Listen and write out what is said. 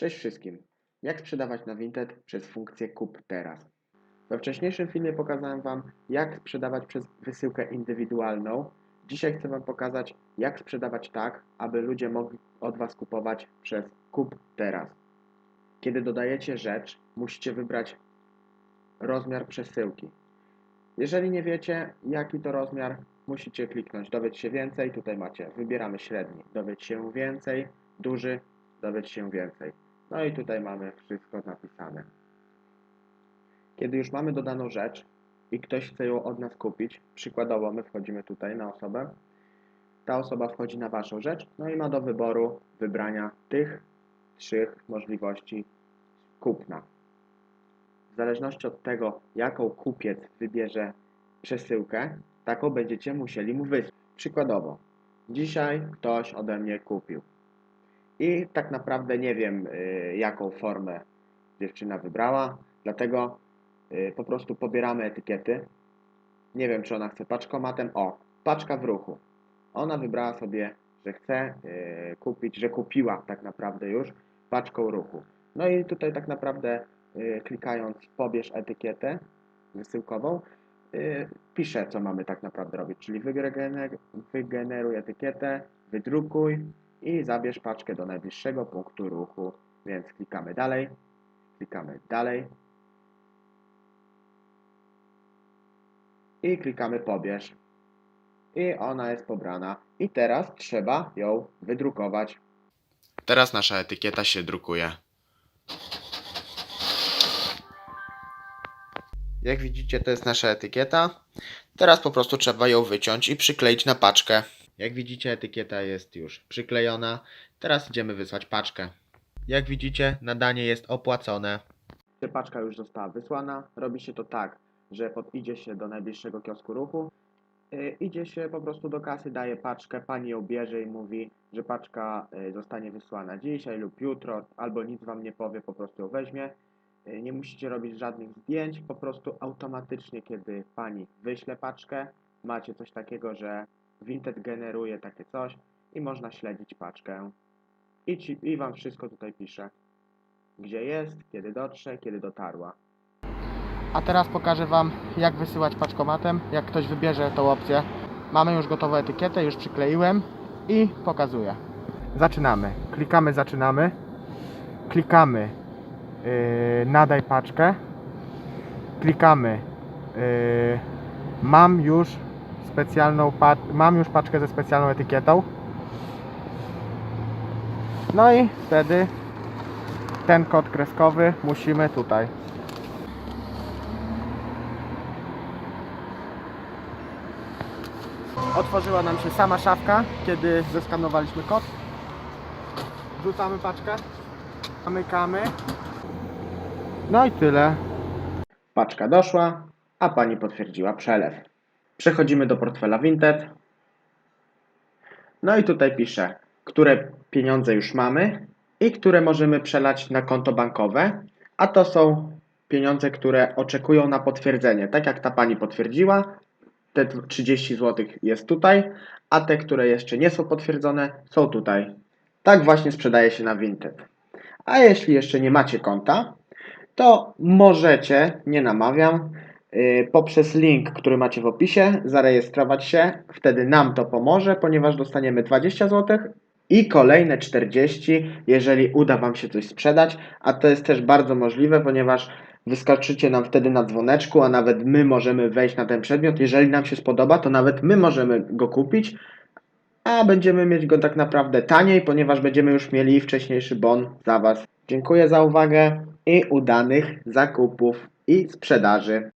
Cześć wszystkim. Jak sprzedawać na Vinted przez funkcję kup teraz? We wcześniejszym filmie pokazałem Wam, jak sprzedawać przez wysyłkę indywidualną. Dzisiaj chcę Wam pokazać, jak sprzedawać tak, aby ludzie mogli od Was kupować przez kup teraz. Kiedy dodajecie rzecz, musicie wybrać rozmiar przesyłki. Jeżeli nie wiecie, jaki to rozmiar, musicie kliknąć dowiedz się więcej. Tutaj macie, wybieramy średni, dowiedz się więcej, duży, dowiedz się więcej. No i tutaj mamy wszystko napisane. Kiedy już mamy dodaną rzecz i ktoś chce ją od nas kupić, przykładowo my wchodzimy tutaj na osobę, ta osoba wchodzi na Waszą rzecz, no i ma do wyboru wybrania tych trzech możliwości kupna. W zależności od tego, jaką kupiec wybierze przesyłkę, taką będziecie musieli mu wysłać. Przykładowo, dzisiaj ktoś ode mnie kupił i tak naprawdę nie wiem, y, jaką formę dziewczyna wybrała, dlatego y, po prostu pobieramy etykiety. Nie wiem, czy ona chce paczkomatem. O, paczka w ruchu. Ona wybrała sobie, że chce y, kupić, że kupiła tak naprawdę już paczką ruchu. No i tutaj tak naprawdę klikając pobierz etykietę wysyłkową, pisze, co mamy tak naprawdę robić, czyli wygener- wygeneruj etykietę, wydrukuj i zabierz paczkę do najbliższego punktu ruchu. Więc klikamy dalej, klikamy dalej i klikamy pobierz. I ona jest pobrana. I teraz trzeba ją wydrukować. Teraz nasza etykieta się drukuje. Jak widzicie, to jest nasza etykieta. Teraz po prostu trzeba ją wyciąć i przykleić na paczkę. Jak widzicie, etykieta jest już przyklejona. Teraz idziemy wysłać paczkę. Jak widzicie, nadanie jest opłacone. Gdy paczka już została wysłana, robi się to tak, że pod, idzie się do najbliższego kiosku ruchu, yy, idzie się po prostu do kasy, daje paczkę, pani ją bierze i mówi, że paczka yy, zostanie wysłana dzisiaj lub jutro, albo nic wam nie powie, po prostu ją weźmie. Yy, nie musicie robić żadnych zdjęć, po prostu automatycznie, kiedy pani wyśle paczkę, macie coś takiego, że Vinted generuje takie coś i można śledzić paczkę. I, ci, I wam wszystko tutaj pisze gdzie jest, kiedy dotrze, kiedy dotarła. A teraz pokażę Wam, jak wysyłać paczkomatem, jak ktoś wybierze tą opcję. Mamy już gotową etykietę, już przykleiłem i pokazuję. Zaczynamy. Klikamy zaczynamy. Klikamy yy, nadaj paczkę. Klikamy yy, mam już specjalną mam już paczkę ze specjalną etykietą. No i wtedy ten kod kreskowy musimy tutaj Otworzyła nam się sama szafka, kiedy zeskanowaliśmy kod. Wrzucamy paczkę, zamykamy. No i tyle. Paczka doszła, a pani potwierdziła przelew. Przechodzimy do portfela Vinted. No i tutaj pisze, które pieniądze już mamy i które możemy przelać na konto bankowe, a to są pieniądze, które oczekują na potwierdzenie. Tak jak ta pani potwierdziła, te 30 zł jest tutaj, a te, które jeszcze nie są potwierdzone, są tutaj. Tak właśnie sprzedaje się na Vinted. A jeśli jeszcze nie macie konta, to możecie, nie namawiam, poprzez link, który macie w opisie, zarejestrować się. Wtedy nam to pomoże, ponieważ dostaniemy 20 zł i kolejne 40, jeżeli uda Wam się coś sprzedać, a to jest też bardzo możliwe, ponieważ wyskoczycie nam wtedy na dzwoneczku, a nawet my możemy wejść na ten przedmiot. Jeżeli nam się spodoba, to nawet my możemy go kupić, a będziemy mieć go tak naprawdę taniej, ponieważ będziemy już mieli wcześniejszy bon za Was. Dziękuję za uwagę i udanych zakupów i sprzedaży.